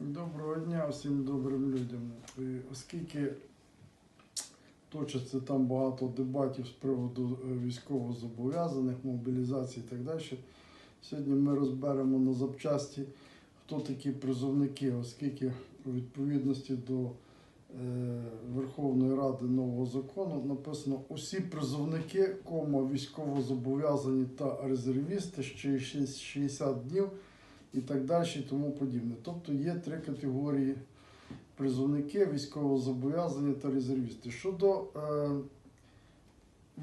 Доброго дня всім добрим людям. Оскільки точиться там багато дебатів з приводу е, військовозобов'язаних, мобілізації і так далі, сьогодні ми розберемо на запчасті, хто такі призовники, оскільки у відповідності до е, Верховної Ради нового закону написано усі призовники, кома військовозобов'язані та резервісти ще 60 днів і так далі, і тому подібне. Тобто є три категорії призовники, військовозобов'язані та резервісти. Щодо е,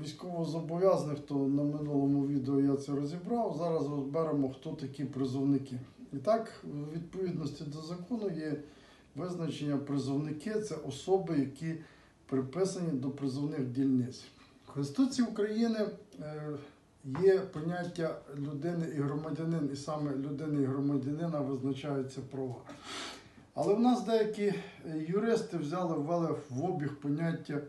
військовозобов'язаних, то на минулому відео я це розібрав. Зараз розберемо, хто такі призовники. І так, в відповідності до закону є визначення призовники це особи, які приписані до призовних дільниць. В Конституції України е, є поняття людини і громадянин, і саме людини і громадянина визначаються права. Але в нас деякі юристи взяли, ввели в обіг поняття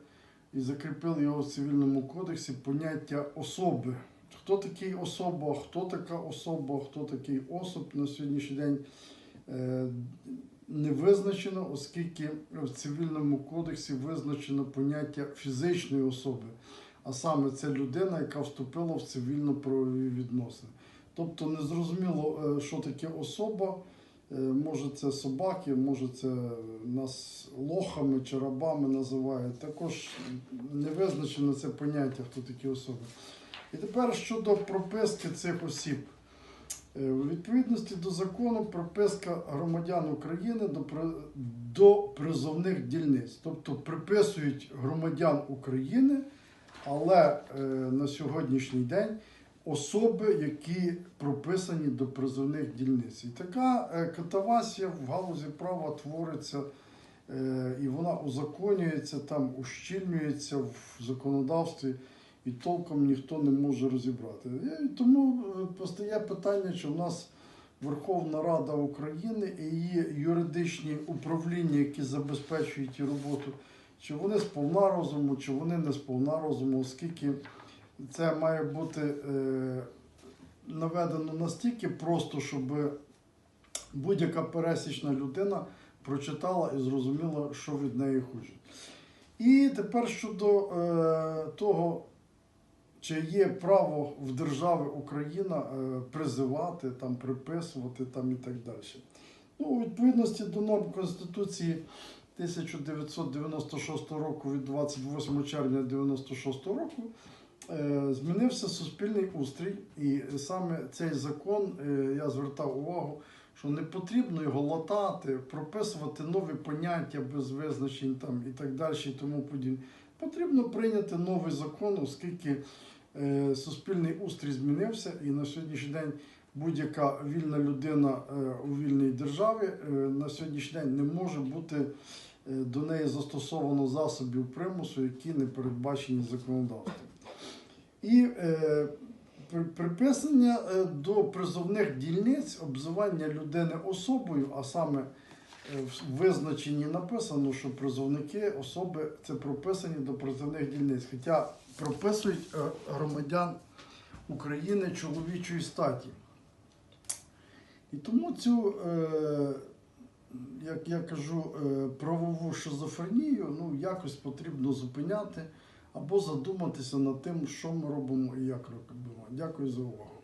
і закріпили його в цивільному кодексі поняття особи. Хто такий особа, хто така особа, хто такий особ на сьогоднішній день е, не визначено, оскільки в цивільному кодексі визначено поняття фізичної особи, а саме це людина, яка вступила в цивільно-правові відносини. Тобто незрозуміло, е, що таке особа. Е, Може це собаки, може це нас лохами чи рабами називають. Також не визначено це поняття, хто такі особи. І тепер щодо прописки цих осіб. Е, У відповідності до закону прописка громадян України до, до призовних дільниць. Тобто приписують громадян України, але е, на сьогоднішній день особи, які прописані до призовних дільниць. І така е, катавасія в галузі права твориться, е, і вона узаконюється, там ущільнюється в законодавстві, і толком ніхто не може розібрати. І тому е, постає питання, чи в нас Верховна Рада України і її юридичні управління, які забезпечують її роботу, чи вони сповна розуму, чи вони не сповна розуму, оскільки це має бути е, наведено настільки просто, щоб будь-яка пересічна людина прочитала і зрозуміла, що від неї хочуть. І тепер щодо е, того, чи є право в держави Україна е, призивати, там, приписувати там, і так далі. Ну, у відповідності до норм Конституції 1996 року від 28 червня 1996 року е, змінився суспільний устрій, і саме цей закон е, я звертав увагу, що не потрібно його латати, прописувати нові поняття без визначень там і так далі, і тому подібне. Потрібно прийняти новий закон, оскільки е, суспільний устрій змінився, і на сьогоднішній день будь-яка вільна людина е, у вільній державі е, на сьогоднішній день не може бути е, до неї застосовано засобів примусу, які не передбачені законодавством. І приписання до призовних дільниць обзивання людини особою, а саме в визначенні написано, що призовники особи це прописані до призовних дільниць. Хоча прописують громадян України чоловічої статі. І тому цю, е, як я кажу, е, правову шизофренію ну, якось потрібно зупиняти або задуматися над тим, що ми робимо і як робимо. Дякую за увагу.